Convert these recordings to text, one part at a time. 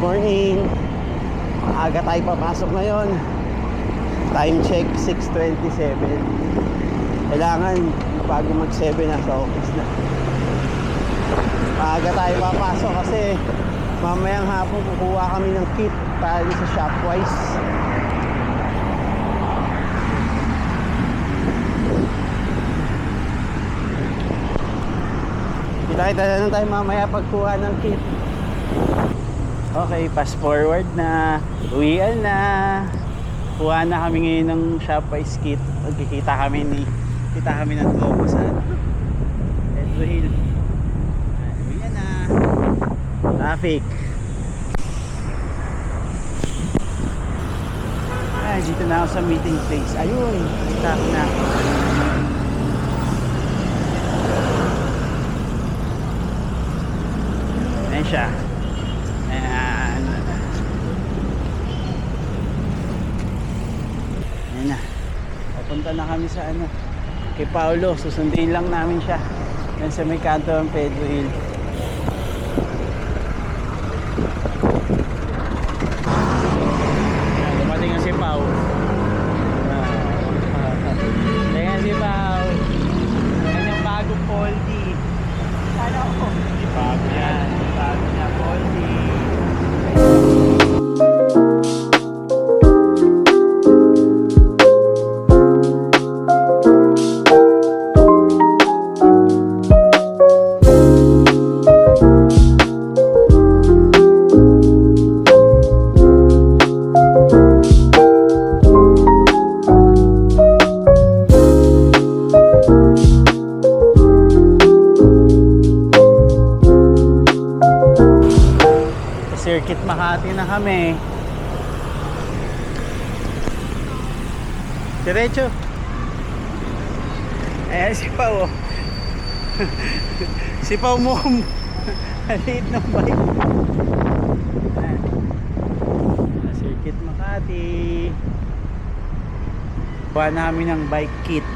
morning. Maaga tayo papasok ngayon. Time check 6.27. Kailangan bago mag 7 nasa office na. Maaga tayo papasok kasi mamayang hapon kukuha kami ng kit para sa Shopwise. Kita-kita na lang tayo mamaya pagkuha ng kit. Okay, fast forward na. Uwian na. Kuha na kami ngayon ng Shopwise kit. Magkikita kami ni kita kami ng tropa sa Edro Hill. Uwian na. Traffic. Ay, dito na ako sa meeting place. Ayun, kita na. Ayan siya. Ayan. Ayan na. Papunta na kami sa ano. Kay Paolo. Susundin lang namin siya. Yan sa may kanto ng Pedro Hill. Circuit Makati na kami. Diretso. Ayan si Pao. oh. si Pao mo. Maliit ng bike. Ayan. Circuit Makati. Kuha namin ng bike kit.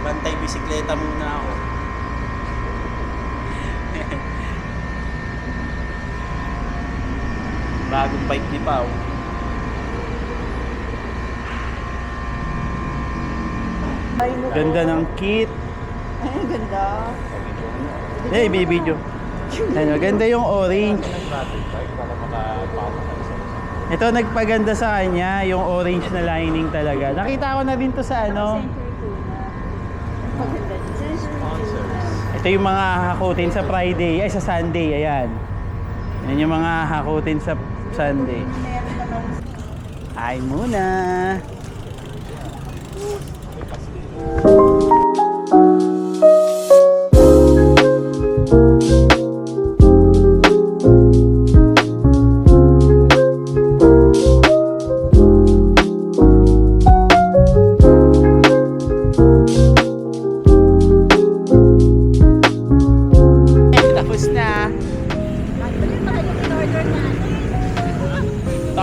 Bantay bisikleta muna ako. Bagong bike ni Pao. Ganda ng kit. Ay, ganda. Eh, may video. Ano, ganda yung orange. Ito nagpaganda sa kanya, yung orange na lining talaga. Nakita ko na din to sa ano. Ito yung mga hakutin sa Friday, ay sa Sunday, ayan. Yan yung mga hakutin sa Sunday. Hi muna! Thank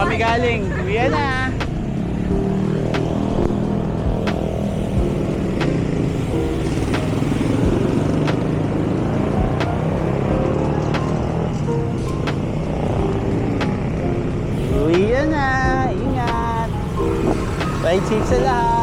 kami galing. Uwi na. Uwi na. Ingat. Bye, chief sa lahat.